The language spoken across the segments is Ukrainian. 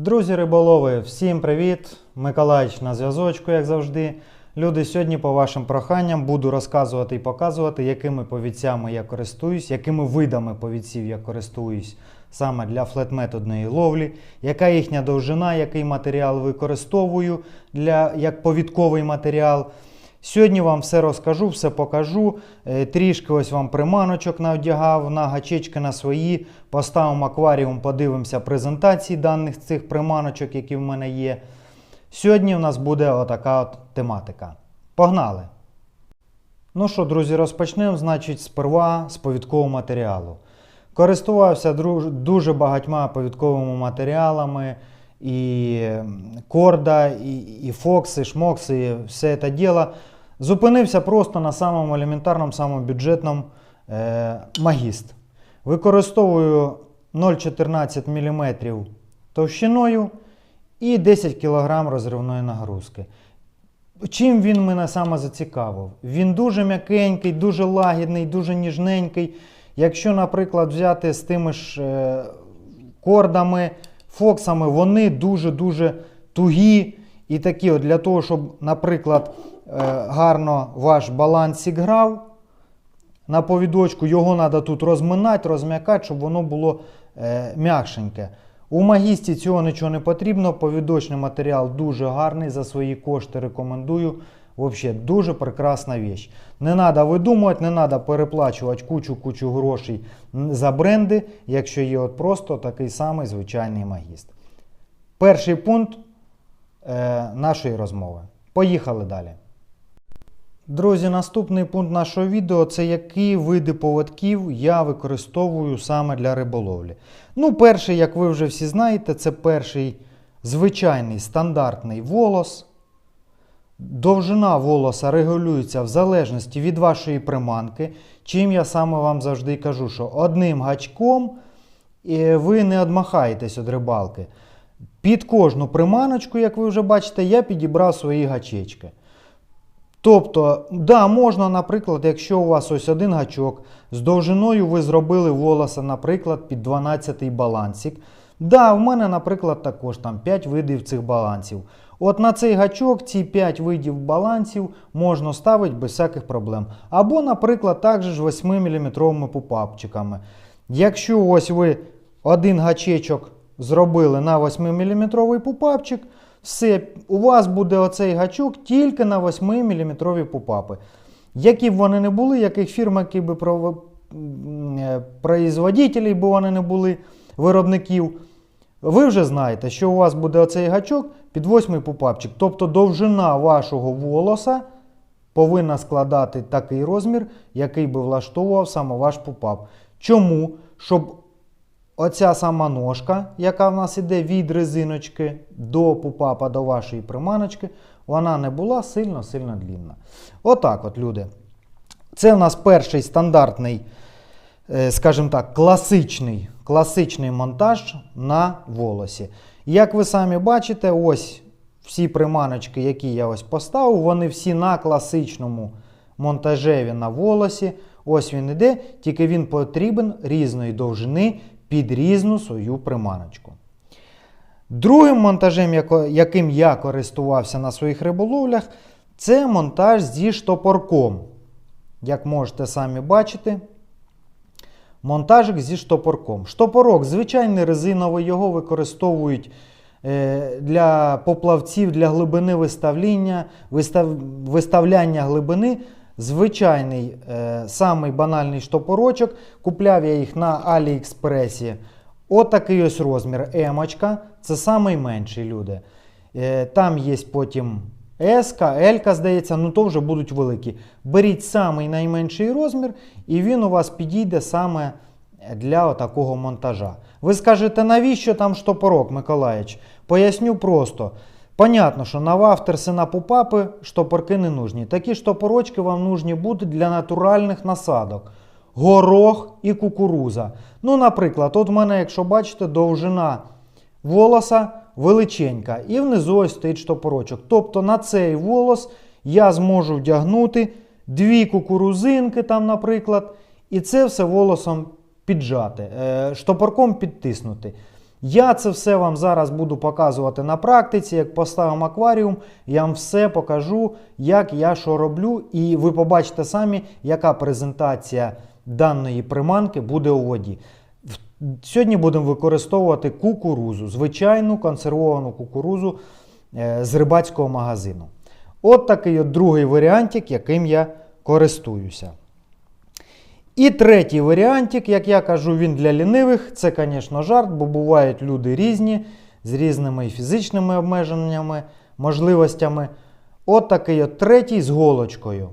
Друзі риболови, всім привіт! Миколаїч на зв'язочку, як завжди. Люди, сьогодні по вашим проханням буду розказувати і показувати, якими повідцями я користуюсь, якими видами повідців я користуюсь саме для флет-методної ловлі, яка їхня довжина, який матеріал використовую для, як повідковий матеріал. Сьогодні вам все розкажу, все покажу. Е, Трішки ось вам приманочок навдягав на гачечки на свої. Поставимо акваріум, подивимося презентації даних цих приманочок, які в мене є. Сьогодні в нас буде отака от тематика. Погнали! Ну що, друзі, розпочнемо, значить, сперва з повідкового матеріалу. Користувався дуже багатьма повідковими матеріалами. І корда, і, і фокси, шмокси, і все це діло. Зупинився просто на самому елементарному, самому бюджетному е, магіст. Використовую 0,14 мм товщиною і 10 кг розривної нагрузки. Чим він мене саме зацікавив? Він дуже м'якенький, дуже лагідний, дуже ніжненький. Якщо, наприклад, взяти з тими ж е, кордами, фоксами, вони дуже-дуже тугі і такі, от для того, щоб, наприклад, е, гарно ваш баланс зіграв на повідочку, його треба тут розминати, розм'якати, щоб воно було е, м'якшеньке. У магісті цього нічого не потрібно. Повідочний матеріал дуже гарний. За свої кошти рекомендую. Взагалі, дуже прекрасна віч. Не треба видумувати, не треба переплачувати кучу-кучу грошей за бренди, якщо є от просто такий самий звичайний магіст. Перший пункт е, нашої розмови. Поїхали далі. Друзі, наступний пункт нашого відео це які види поводків я використовую саме для риболовлі. Ну, перший, як ви вже всі знаєте, це перший звичайний стандартний волос. Довжина волоса регулюється в залежності від вашої приманки. Чим я саме вам завжди кажу, що одним гачком е, ви не одмахаєтесь від рибалки. Під кожну приманочку, як ви вже бачите, я підібрав свої гачечки. Тобто, да, можна, наприклад, якщо у вас ось один гачок, з довжиною ви зробили волоса, наприклад, під 12 балансик. Да, в мене, наприклад, також там 5 видів цих балансів. От на цей гачок ці 5 видів балансів можна ставити без всяких проблем. Або, наприклад, також 8-мм пупапчиками. Якщо ось ви один гачечок зробили на 8-мм пупапчик, все, у вас буде оцей гачок тільки на 8-мм пупапи. Які б вони не були, яких фірм, які б е, производителів би вони не були, виробників, ви вже знаєте, що у вас буде оцей гачок під 8 пупапчик. Тобто довжина вашого волоса повинна складати такий розмір, який би влаштовував саме ваш пупап. Чому? Щоб Оця сама ножка, яка в нас іде від резиночки до пупапа до вашої приманочки, вона не була сильно-сильно длінна. Отак от, люди. Це в нас перший стандартний, е, скажімо так, класичний, класичний монтаж на волосі. Як ви самі бачите, ось всі приманочки, які я ось поставив, вони всі на класичному монтажеві на волосі. Ось він іде, тільки він потрібен різної довжини під різну свою приманочку. Другим монтажем, яким я користувався на своїх риболовлях, це монтаж зі штопорком. Як можете самі бачити, монтажик зі штопорком. Штопорок звичайний резиновий, його використовують е, для поплавців, для глибини виставляння, вистав, виставляння глибини. Звичайний, е, самий банальний штопорочок. Купляв я їх на Аліекспресі. Отакий ось розмір емочка. Це самий люди. Е, там є потім S, L, здається, ну то вже будуть великі. Беріть самий найменший розмір, і він у вас підійде саме для такого монтажа. Ви скажете, навіщо там штопорок, Миколаївич? Поясню просто. Понятно, що на вафтерси, на пупапи штопорки не нужні. Такі штопорочки вам нужні будуть для натуральних насадок. Горох і кукуруза. Ну, наприклад, от в мене, якщо бачите, довжина волоса величенька. І внизу ось стоїть штопорочок. Тобто на цей волос я зможу вдягнути дві кукурузинки, там, наприклад, і це все волосом піджати, е, штопорком підтиснути. Я це все вам зараз буду показувати на практиці. Як поставимо акваріум, я вам все покажу, як я що роблю, і ви побачите самі, яка презентація даної приманки буде у воді. Сьогодні будемо використовувати кукурузу, звичайну консервовану кукурузу е, з рибацького магазину. От такий от другий варіантик, яким я користуюся. І третій варіантик, як я кажу, він для лінивих. Це, звісно, жарт, бо бувають люди різні, з різними фізичними обмеженнями, можливостями. От такий от третій з голочкою.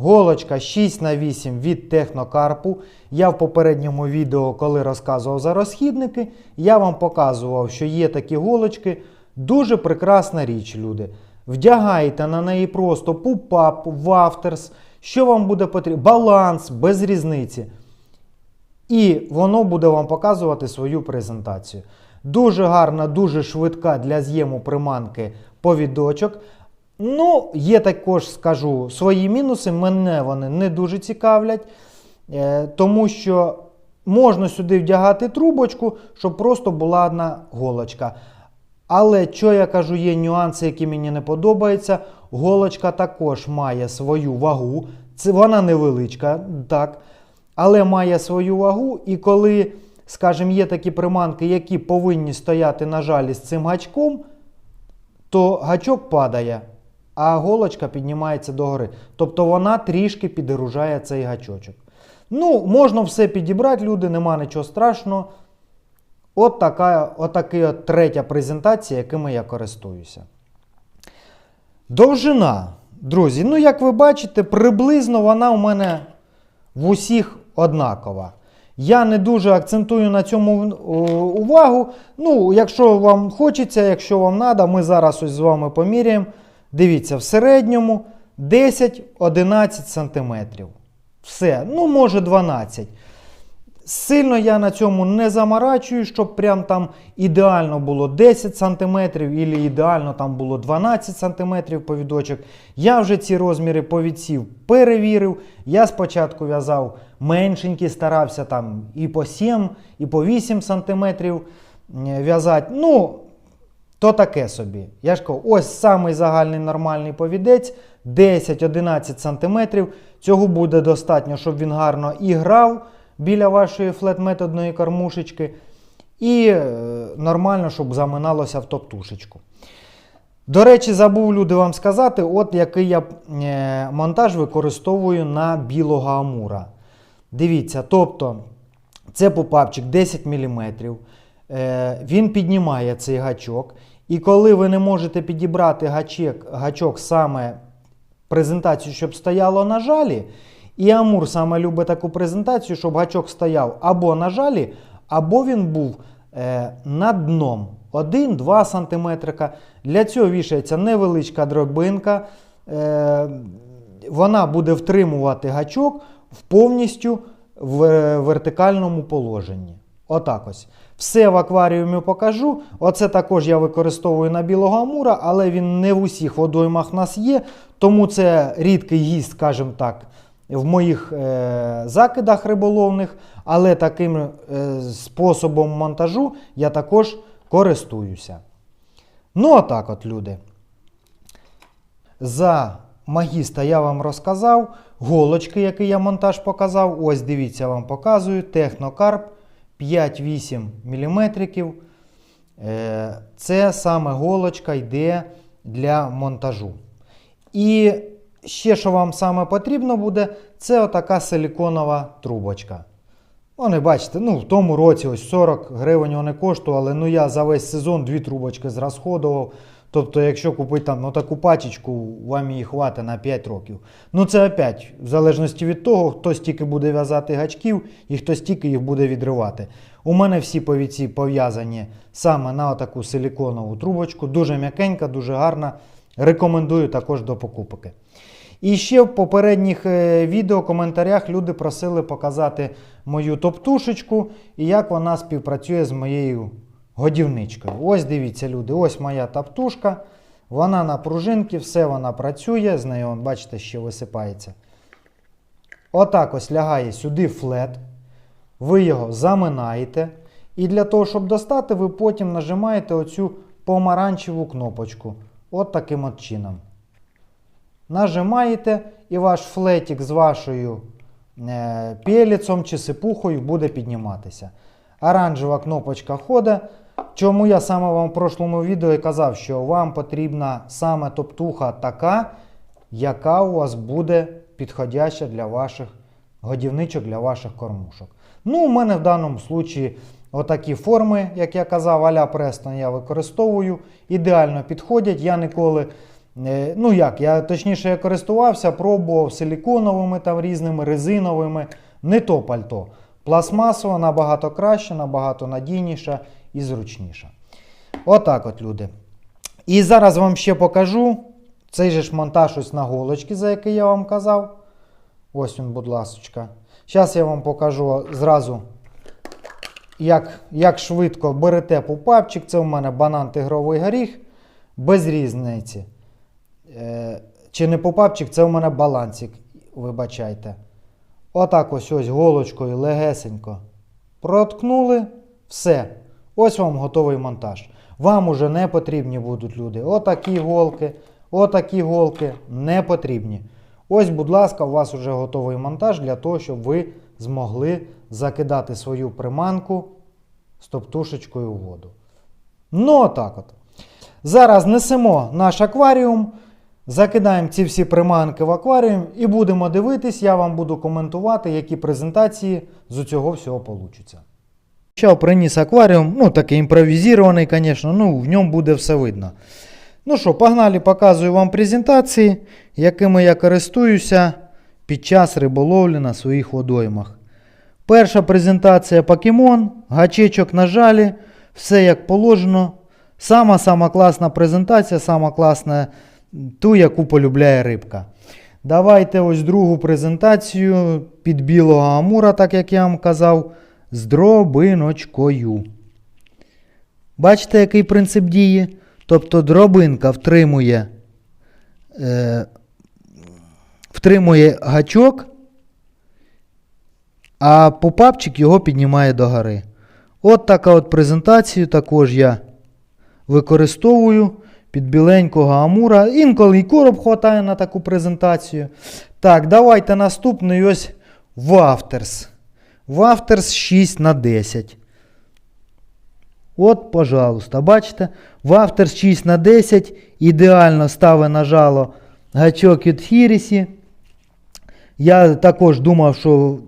Голочка 6х8 від технокарпу. Я в попередньому відео, коли розказував за розхідники, я вам показував, що є такі голочки. Дуже прекрасна річ, люди. Вдягаєте на неї просто пупап, вафтерс, що вам буде потрібно, баланс, без різниці. І воно буде вам показувати свою презентацію. Дуже гарна, дуже швидка для з'єму приманки повідочок. Ну, є також, скажу, свої мінуси. Мене вони не дуже цікавлять, е, тому що можна сюди вдягати трубочку, щоб просто була одна голочка. Але що я кажу, є нюанси, які мені не подобаються. Голочка також має свою вагу. Це вона невеличка, так. Але має свою вагу. І коли, скажімо, є такі приманки, які повинні стояти на жалі з цим гачком, то гачок падає, а голочка піднімається догори. Тобто вона трішки підгружає цей гачочок. Ну, можна все підібрати, люди, нема нічого страшного. От така от таки от третя презентація, якими я користуюся. Довжина. Друзі, ну як ви бачите, приблизно вона у мене в усіх однакова. Я не дуже акцентую на цьому увагу. Ну, якщо вам хочеться, якщо вам треба, ми зараз ось з вами поміряємо. Дивіться, в середньому 10-11 см. Все, ну, може 12. Сильно я на цьому не заморачую, щоб прям там ідеально було 10 см, або ідеально там було 12 см повідочок. Я вже ці розміри повідців перевірив. Я спочатку в'язав меншенькі, старався там і по 7, і по 8 см в'язати. Ну, то таке собі. Я ж кажу, ось самий загальний нормальний повідець 10-11 см. Цього буде достатньо, щоб він гарно і грав біля вашої флет-методної кормушечки. І е, нормально, щоб заминалося в топтушечку. До речі, забув люди вам сказати, от який я е, монтаж використовую на білого амура. Дивіться, тобто це попапчик 10 мм. Він піднімає цей гачок. І коли ви не можете підібрати гачок, гачок саме презентацію, щоб стояло на жалі, і Амур саме любить таку презентацію, щоб гачок стояв або на жалі, або він був е, над дном 1-2 см. Для цього вішається невеличка дробинка. Е, вона буде втримувати гачок в повністю в е, вертикальному положенні. Отак ось. Все в акваріумі покажу. Оце також я використовую на білого амура, але він не в усіх водоймах в нас є. Тому це рідкий гість, скажімо так, в моїх е, закидах риболовних. Але таким е, способом монтажу я також користуюся. Ну, отак от, люди. За магіста я вам розказав. Голочки, який я монтаж показав. Ось дивіться, вам показую. Технокарп 5-8 мм. Е, Це саме голочка йде для монтажу. І ще, що вам саме потрібно буде, це отака силіконова трубочка. Вони бачите, ну в тому році ось 40 гривень вони коштували. Ну я за весь сезон дві трубочки зрасходував. Тобто, якщо купити там ну, таку пачечку, вам її хватить на 5 років. Ну це опять, в залежності від того, хто стільки буде в'язати гачків і хто стільки їх буде відривати. У мене всі повіці пов'язані саме на таку силіконову трубочку. Дуже м'якенька, дуже гарна. Рекомендую також до покупки. І ще в попередніх е, відео коментарях люди просили показати мою топтушечку і як вона співпрацює з моєю годівничкою. Ось дивіться, люди, ось моя топтушка. Вона на пружинці, все вона працює, з нею, вон, бачите, ще висипається. Отак ось лягає сюди флет. Ви його заминаєте. І для того, щоб достати, ви потім нажимаєте оцю помаранчеву кнопочку. От таким от чином. Нажимаєте, і ваш флетик з вашою е, пелецом чи сипухою буде підніматися. Оранжева кнопочка ходить. Чому я саме вам в прошлому відео казав, що вам потрібна саме топтуха така, яка у вас буде підходяща для ваших годівничок, для ваших кормушок. Ну, у мене в даному случаї отакі форми, як я казав, аля Престон я використовую. Ідеально підходять. Я ніколи. е, Ну як, я точніше я користувався, пробував силіконовими там різними резиновими, не то пальто. Пластмасова набагато краще, набагато надійніша і зручніша. Отак от, люди. І зараз вам ще покажу цей же ж монтаж ось на голочки, за який я вам казав. Ось він, будь ласочка. Зараз я вам покажу зразу, як, як швидко берете пупапчик. Це у мене банан тигровий горіх. Без різниці. Е, чи не пупапчик, це у мене балансик. Вибачайте. Отак ось ось голочкою легесенько проткнули. Все. Ось вам готовий монтаж. Вам уже не потрібні будуть люди. Отакі голки, отакі голки не потрібні. Ось, будь ласка, у вас вже готовий монтаж для того, щоб ви змогли закидати свою приманку з топтушечкою у воду. Ну, отак от. Зараз несемо наш акваріум, закидаємо ці всі приманки в акваріум і будемо дивитись, я вам буду коментувати, які презентації з цього всього получаться. Ще приніс акваріум, ну такий імпровізований, звісно, ну в ньому буде все видно. Ну що, погнали, показую вам презентації, якими я користуюся під час риболовлі на своїх водоймах. Перша презентація покемон, гачечок на жалі, все як положено. Сама-сама класна презентація, сама класна ту, яку полюбляє рибка. Давайте ось другу презентацію під білого амура, так як я вам казав, з дробиночкою. Бачите, який принцип дії? Тобто дробинка втримує, е, втримує гачок, а попапчик його піднімає догори. От така от презентацію також я використовую під біленького амура. Інколи і короб хватає на таку презентацію. Так, давайте наступний ось Вафтерс. Вафтерс 6 на 10. От, пожалуйста, бачите, Вафтерс 6 на 10 ідеально ставить на жало гачок від Хірісі. Я також думав, що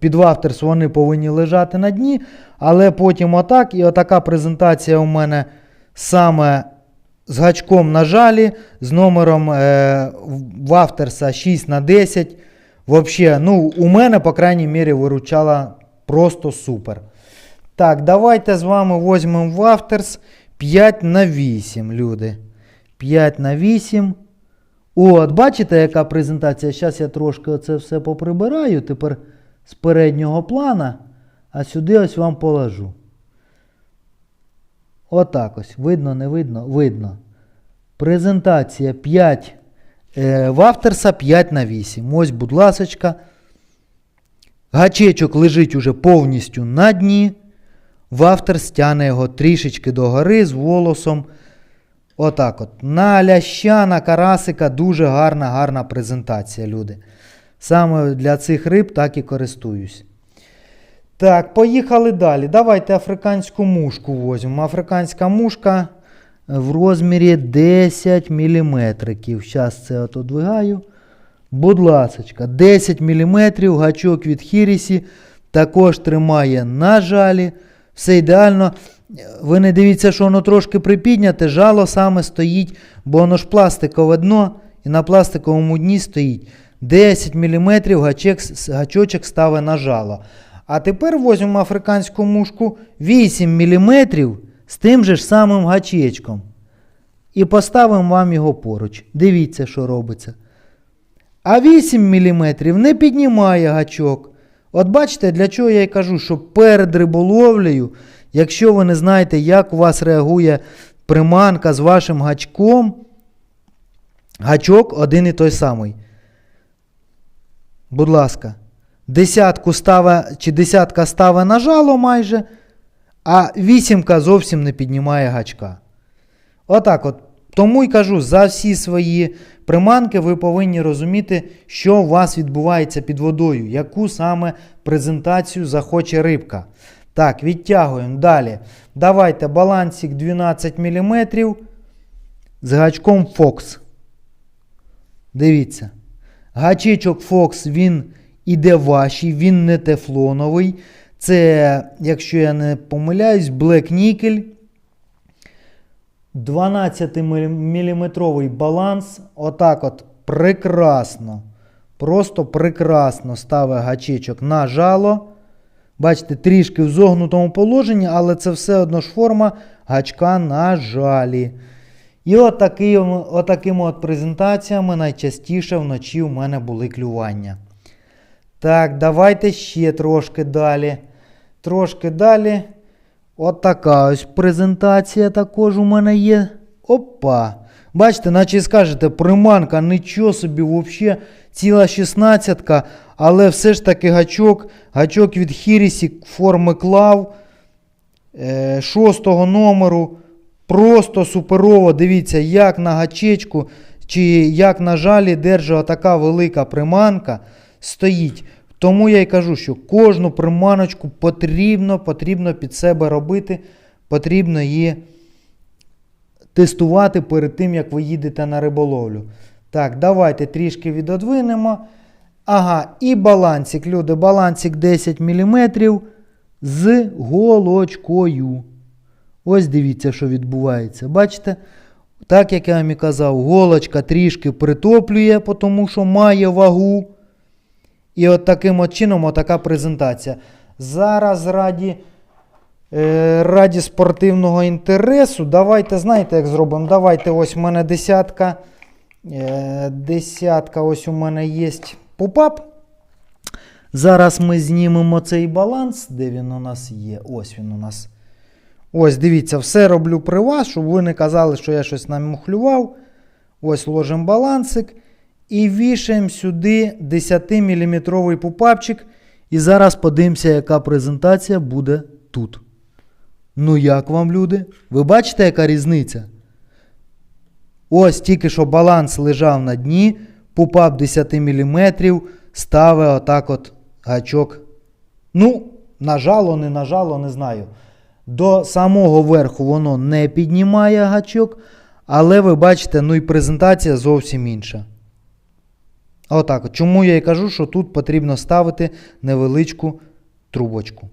під Вафтерс вони повинні лежати на дні, але потім отак. І отака презентація у мене саме з гачком на жалі, з номером е, Вафтерса 6 на 10. Вообще, ну, у мене, по крайній мірі, виручала просто супер. Так, давайте з вами візьмемо Вафтерс 5 на 8, люди. 5 на 8. От, бачите, яка презентація? Зараз я трошки оце все поприбираю. Тепер з переднього плана, а сюди ось вам положу. Отак ось. Видно, не видно? Видно. Презентація 5. Е, Вафтерса 5 на 8. Ось, будь ласочка. Гачечок лежить уже повністю на дні. Вафтер стягне його трішечки догори з волосом. Отак от. На ляща, карасика дуже гарна, гарна презентація, люди. Саме для цих риб так і користуюсь. Так, поїхали далі. Давайте африканську мушку возьмемо. Африканська мушка в розмірі 10 мм. Зараз це от одвигаю. Будь ласочка, 10 мм гачок від Хірісі також тримає на жалі. Все ідеально. Ви не дивіться, що воно трошки припідняте, жало саме стоїть, бо воно ж пластикове дно і на пластиковому дні стоїть. 10 мм гачек, гачочок ставить на жало. А тепер візьмемо африканську мушку 8 мм з тим же ж самим гачечком. І поставимо вам його поруч. Дивіться, що робиться. А 8 мм не піднімає гачок. От бачите, для чого я й кажу, що перед риболовлею, якщо ви не знаєте, як у вас реагує приманка з вашим гачком, гачок один і той самий. Будь ласка, десятку ставе, чи десятка ставе на жало майже, а вісімка зовсім не піднімає гачка. Отак от. Тому й кажу, за всі свої приманки ви повинні розуміти, що у вас відбувається під водою, яку саме презентацію захоче рибка. Так, відтягуємо далі. Давайте балансик 12 мм з гачком Fox. Дивіться. Гачечок Fox він іде важчий, він не тефлоновий. Це, якщо я не помиляюсь, Black Nickel. 12-мм баланс. Отак от прекрасно. Просто прекрасно ставить гачечок на жало. Бачите, трішки в зогнутому положенні, але це все одно ж форма гачка на жалі. І отакими, отакими от презентаціями найчастіше вночі у мене були клювання. Так, давайте ще трошки далі. Трошки далі. От така ось презентація також у мене є. Опа. Бачите, наче скажете, приманка, нічого собі, взагалі, ціла 16 але все ж таки гачок, гачок від Хірісі форми клав е, шостого номеру. Просто суперово. Дивіться, як на гачечку чи як на жалі держить така велика приманка стоїть. Тому я й кажу, що кожну приманочку потрібно, потрібно під себе робити, потрібно її тестувати перед тим, як ви їдете на риболовлю. Так, давайте трішки відодвинемо. Ага, і балансик, люди, балансик 10 мм з голочкою. Ось дивіться, що відбувається. Бачите? Так як я вам і казав, голочка трішки притоплює, тому що має вагу. І от таким чином отака презентація. Зараз раді, е, раді спортивного інтересу. Давайте, знаєте, як зробимо? Давайте ось у мене десятка. Е, десятка, ось у мене є попап. Зараз ми знімемо цей баланс. Де він у нас є? Ось він у нас. Ось, дивіться, все роблю при вас, щоб ви не казали, що я щось намухлював. Ось ложимо балансик. І вішаємо сюди 10-мм пупапчик. І зараз подивимося, яка презентація буде тут. Ну, як вам, люди? Ви бачите, яка різниця? Ось тільки що баланс лежав на дні, пупап 10 мм, ставить отак от гачок. Ну, нажало, не нажало, не знаю. До самого верху воно не піднімає гачок, але ви бачите, ну і презентація зовсім інша. Отак. Чому я і кажу, що тут потрібно ставити невеличку трубочку.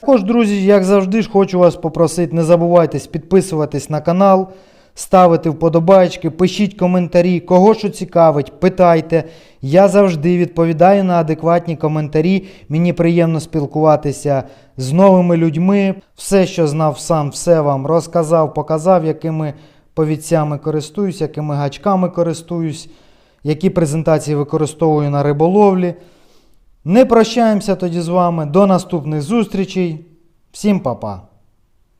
Також, друзі, як завжди, ж хочу вас попросити, не забувайтесь підписуватись на канал, ставити вподобайки, пишіть коментарі, кого що цікавить, питайте. Я завжди відповідаю на адекватні коментарі. Мені приємно спілкуватися з новими людьми. Все, що знав сам, все вам розказав, показав, якими повідцями користуюсь, якими гачками користуюсь які презентації використовую на риболовлі. Не прощаємося тоді з вами. До наступних зустрічей. Всім па-па!